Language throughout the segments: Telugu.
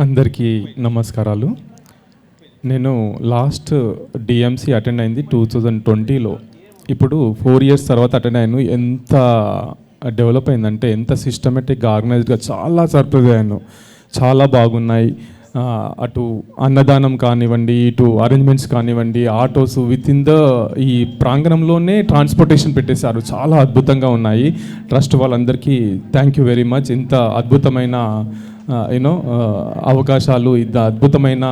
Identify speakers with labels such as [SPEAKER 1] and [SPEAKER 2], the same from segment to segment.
[SPEAKER 1] అందరికీ నమస్కారాలు. నేను లాస్ట్ డిఎంసి అటెండ్ అయింది టూ థౌజండ్ ట్వంటీలో. ఇప్పుడు ఫోర్ ఇయర్స్ తర్వాత అటెండ్ అయ్యాను. ఎంత డెవలప్ అయిందంటే ఎంత సిస్టమేటిక్గా ఆర్గనైజ్డ్గా చాలా సర్ప్రైజ్ అయ్యాను. చాలా బాగున్నాయి. అటు అన్నదానం కానివ్వండి ఇటు అరేంజ్మెంట్స్ కానివ్వండి ఆటోస్ విత్ ఇన్ ద ఈ ప్రాంగణంలోనే ట్రాన్స్పోర్టేషన్ పెట్టేశారు. చాలా అద్భుతంగా ఉన్నాయి. ట్రస్ట్ వాళ్ళందరికీ థ్యాంక్ యూ వెరీ మచ్. ఇంత అద్భుతమైన యూనో అవకాశాలు ఇంత అద్భుతమైన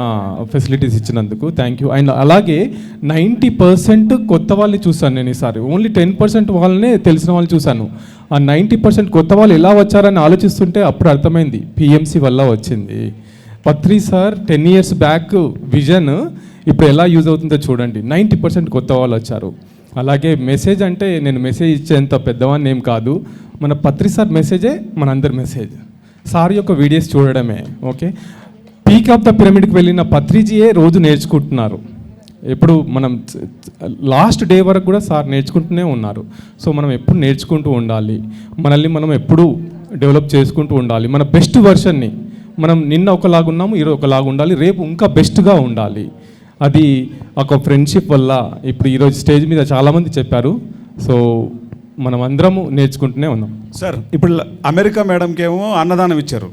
[SPEAKER 1] ఫెసిలిటీస్ ఇచ్చినందుకు థ్యాంక్ యూ అండ్ అలాగే నైంటీ పర్సెంట్ కొత్త వాళ్ళని చూశాను నేను ఈసారి. ఓన్లీ టెన్ పర్సెంట్ వాళ్ళనే తెలిసిన వాళ్ళు చూశాను. ఆ నైంటీ పర్సెంట్ కొత్త వాళ్ళు ఎలా వచ్చారని ఆలోచిస్తుంటే అప్పుడు అర్థమైంది. పిఎంసి వల్ల వచ్చింది. Patri sir ten years back vision ఇప్పుడు ఎలా యూజ్ అవుతుందో చూడండి. నైంటీ పర్సెంట్ కొత్త వాళ్ళు వచ్చారు. అలాగే మెసేజ్ అంటే నేను మెసేజ్ ఇచ్చేంత పెద్దవాడిని ఏం కాదు. మన పత్రి సార్ మెసేజే మనందరి మెసేజ్ సార్ యొక్క వీడియోస్ చూడడమే ఓకే? పీక్ ఆఫ్ ద పిరమిడ్కి వెళ్ళిన పత్రిజీయే రోజు నేర్చుకుంటున్నారు. ఎప్పుడు మనం లాస్ట్ డే వరకు కూడా సార్ నేర్చుకుంటూనే ఉన్నారు. సో మనం ఎప్పుడు నేర్చుకుంటూ ఉండాలి? మనల్ని మనం ఎప్పుడు డెవలప్ చేసుకుంటూ ఉండాలి. మన బెస్ట్ వర్షన్ని మనం నిన్న ఒకలాగా ఉన్నాము ఈరోజు ఒకలాగా ఉండాలి. రేపు ఇంకా బెస్ట్గా ఉండాలి. అది ఒక ఫ్రెండ్షిప్ వల్ల ఇప్పుడు ఈరోజు స్టేజ్ మీద చాలామంది చెప్పారు. సో మనం అందరము నేర్చుకుంటూనే ఉన్నాం.
[SPEAKER 2] సార్ ఇప్పుడు అమెరికా మేడంకి ఏమో అన్నదానం ఇచ్చారు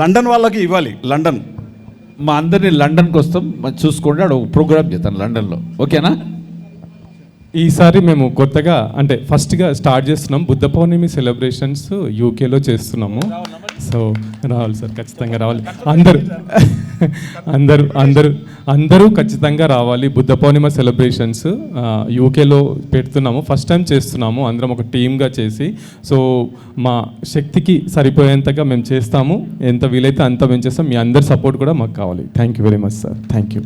[SPEAKER 2] లండన్ వాళ్ళకి ఇవ్వాలి లండన్.
[SPEAKER 3] మా అందరినీ లండన్కి వస్తాం చూసుకోండి ఆడ ఒక ప్రోగ్రామ్ చేస్తాను లండన్లో. ఓకేనా?
[SPEAKER 1] ఈసారి మేము కొత్తగా అంటే ఫస్ట్గా స్టార్ట్ చేస్తున్నాం బుద్ధ పౌర్ణమి సెలబ్రేషన్స్ యూకేలో చేస్తున్నాము. సో రావాలి సార్ ఖచ్చితంగా రావాలి. అందరూ అందరూ అందరూ అందరూ ఖచ్చితంగా రావాలి బుద్ధ పౌర్ణిమ సెలబ్రేషన్స్. యూకేలో పెడుతున్నాము ఫస్ట్ టైం చేస్తున్నాము అందరం ఒక టీమ్గా చేసి. సో మా శక్తికి సరిపోయేంతగా మేము చేస్తాము. ఎంత వీలైతే అంత మేము చేస్తాం. మీ అందరి సపోర్ట్ కూడా మాకు కావాలి. Thank you very much sir thank you